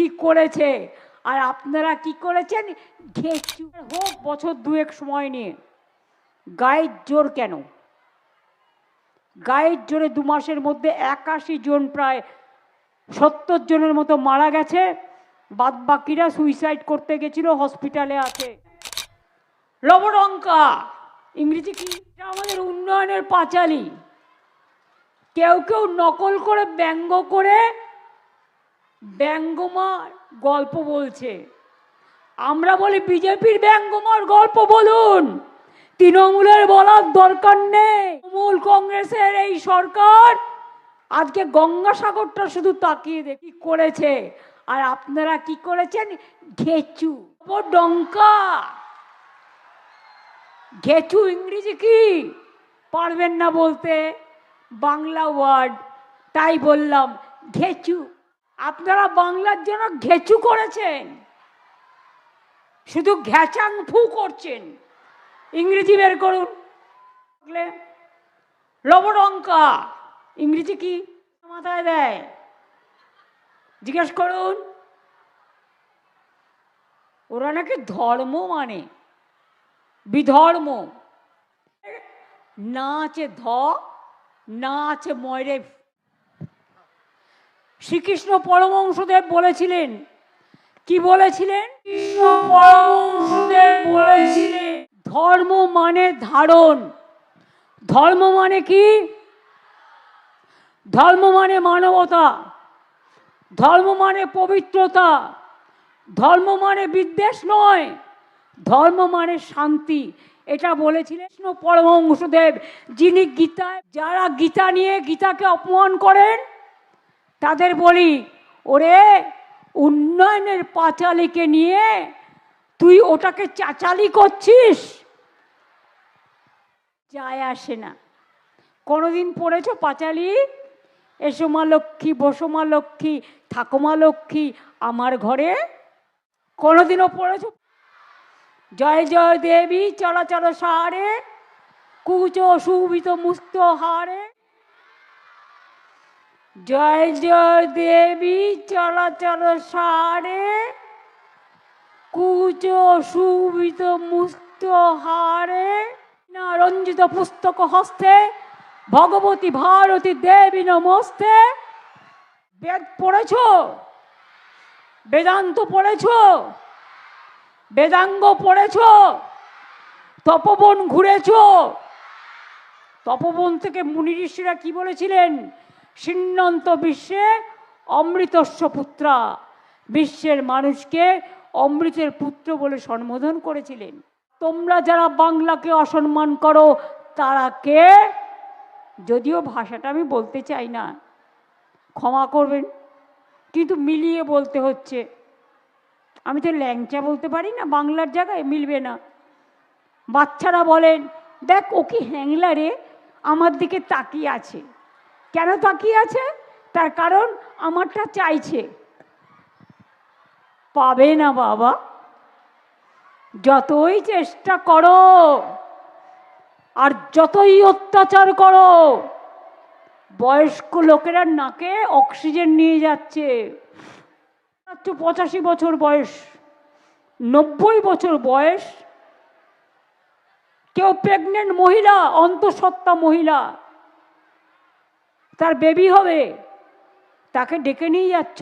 কি করেছে? আর আপনারা কি করেছেন? হোক বছর দুয়েক সময় নিয়ে। গায়ের জোর কেন? গায়ের জোরে দু মাসের মধ্যে একাশি জন প্রায় সত্তর জনের মতো মারা গেছে। বাদ বাকিরা সুইসাইড করতে গেছিল হসপিটালে আছে। লবণঙ্কা! ইংরেজি কি? আমাদের উন্নয়নের পাঁচালি। কেউ কেউ নকল করে ব্যঙ্গ করে ব্যঙ্গমার গল্প বলছে। আমরা বলি বিজেপির ব্যঙ্গমার গল্প বলুন। তৃণমূলের বলার দরকার নেই। তৃণমূল কংগ্রেসের এই সরকার আজকে গঙ্গাসাগরটা শুধু তাকিয়ে দেখি করেছে আর আপনারা কি করেছেন? ঘেচু। ও ডঙ্কা। ঘেচু ইংরেজি কি? পারবেন না বলতে। বাংলা ওয়ার্ড। তাই বললাম, ঘেচু। আপনারা বাংলার জন্য ঘেঁচু করেছেন। শুধু ঘ্যাচাং ফু করছেন। ইংরেজি বের করুন। বুঝলে? লবণঙ্কা ইংরেজি কি মাথায় দেয়? জিজ্ঞেস করুন। ওরা নাকি ধর্ম মানে। বিধর্ম। না আছে ধ না আছে ময়রে শ্রীকৃষ্ণ পরমংশদেব বলেছিলেন। কি বলেছিলেন? কৃষ্ণ পরমংশদেব বলেছিলেন, ধর্ম মানে ধারণ। ধর্ম মানে কি? ধর্ম মানে মানবতা। ধর্ম মানে পবিত্রতা। ধর্ম মানে বিদ্বেষ নয়। ধর্ম মানে শান্তি। এটা বলেছিলেন কৃষ্ণ পরমহংসদেব, যিনি গীতায়, যারা গীতা নিয়ে গীতাকে অপমান করেন তাদের বলি, ওরে, উন্নয়নের পাঁচালিকে নিয়ে তুই ওটাকে চাচালি করছিস? যায় আসে না। কোনোদিন পড়েছো পাঁচালি? এসো মা লক্ষ্মী, বসো মা লক্ষ্মী, থাকো মা লক্ষ্মী, আমার ঘরে। কোনোদিনও পড়েছো? জয় জয় দেবী চলাচল সারে, কুচো, সুবিত, মুক্ত, হারে। জয় জয় দেবী চলাচল সারে, কুচো সুবিত মুক্ত হারে। রঞ্জিত পুস্তক হস্তে, ভগবতী ভারতী দেবী নমস্তে। বেদ পড়েছ? বেদান্ত পড়েছ? বেদাঙ্গ পড়েছ? তপবন ঘুরেছ? তপবন থেকে মুনি ঋষিরা কি বলেছিলেন? সিন্নন্ত বিশ্বে অমৃতস্ব পুত্রা। বিশ্বের মানুষকে অমৃতের পুত্র বলে সম্বোধন করেছিলেন। তোমরা যারা বাংলাকে অসম্মান করো, তারা কে? যদিও ভাষাটা আমি বলতে চাই না, ক্ষমা করবেন, কিন্তু মিলিয়ে বলতে হচ্ছে। আমি তো ল্যাংচা বলতে পারি না, বাংলার জায়গায় মিলবে না। বাচ্চারা বলেন, দেখ, ও কি হ্যাংলা রে? আমার দিকে তাকিয়ে আছে। কেন তাকিয়ে আছে? তার কারণ আমারটা চাইছে। পাবে না বাবা। যতই চেষ্টা করো, আর যতই অত্যাচার করো, বয়স্ক লোকেরা নাকে অক্সিজেন নিয়ে যাচ্ছে। পঁচাশি বছর বয়স, নব্বই বছর বয়স। কেউ প্রেগনেন্ট মহিলা, অন্তঃসত্ত্বা মহিলা তার বেবি হবে। তাকে ডেকে নিয়ে যাচ্ছ।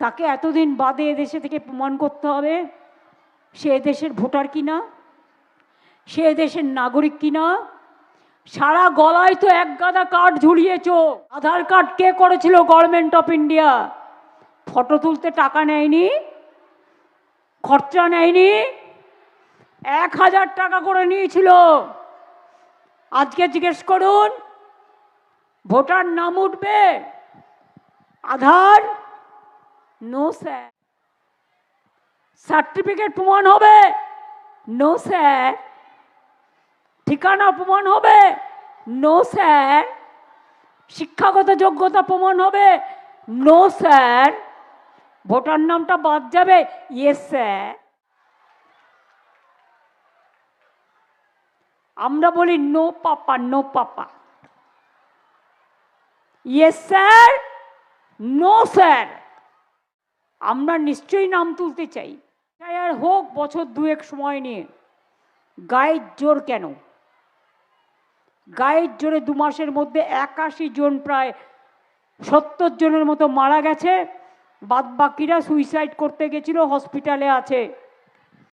তাকে এতদিন বাদে এদেশে থেকে প্রমাণ করতে হবে, সে দেশের ভোটার কিনা? সে দেশের নাগরিক কিনা? সারা গলায় তো এক গাদা কার্ড ঝুলিয়েছ। আধার কার্ড কে করেছিল গভর্নমেন্ট অফ ইন্ডিয়া ফটো তুলতে টাকা নেয়নি? খরচা নেয়নি? এক হাজার টাকা করে নিয়েছিল। আজকে জিজ্ঞেস করুন ভোটার নাম উঠবে। আধার? নো স্যার সার্টিফিকেট প্রমাণ হবে। নো স্যার ঠিকানা প্রমাণ হবে। নো স্যার শিক্ষাগত যোগ্যতা প্রমাণ হবে। নো স্যার ভোটার নামটা বাদ যাবে। ইয়েস স্যার আমরা বলি no papa no papa yes sir no sir আমরা নিশ্চয়ই নাম তুলতে চাই। আর হোক, বছর দুয়েক সময় নিয়ে। গায়ের জোর কেন? গায়ের জোরে দু মাসের মধ্যে একাশি জন প্রায় সত্তর জনের মতো মারা গেছে। বাদ বাকিরা সুইসাইড করতে গেছিল হসপিটালে আছে।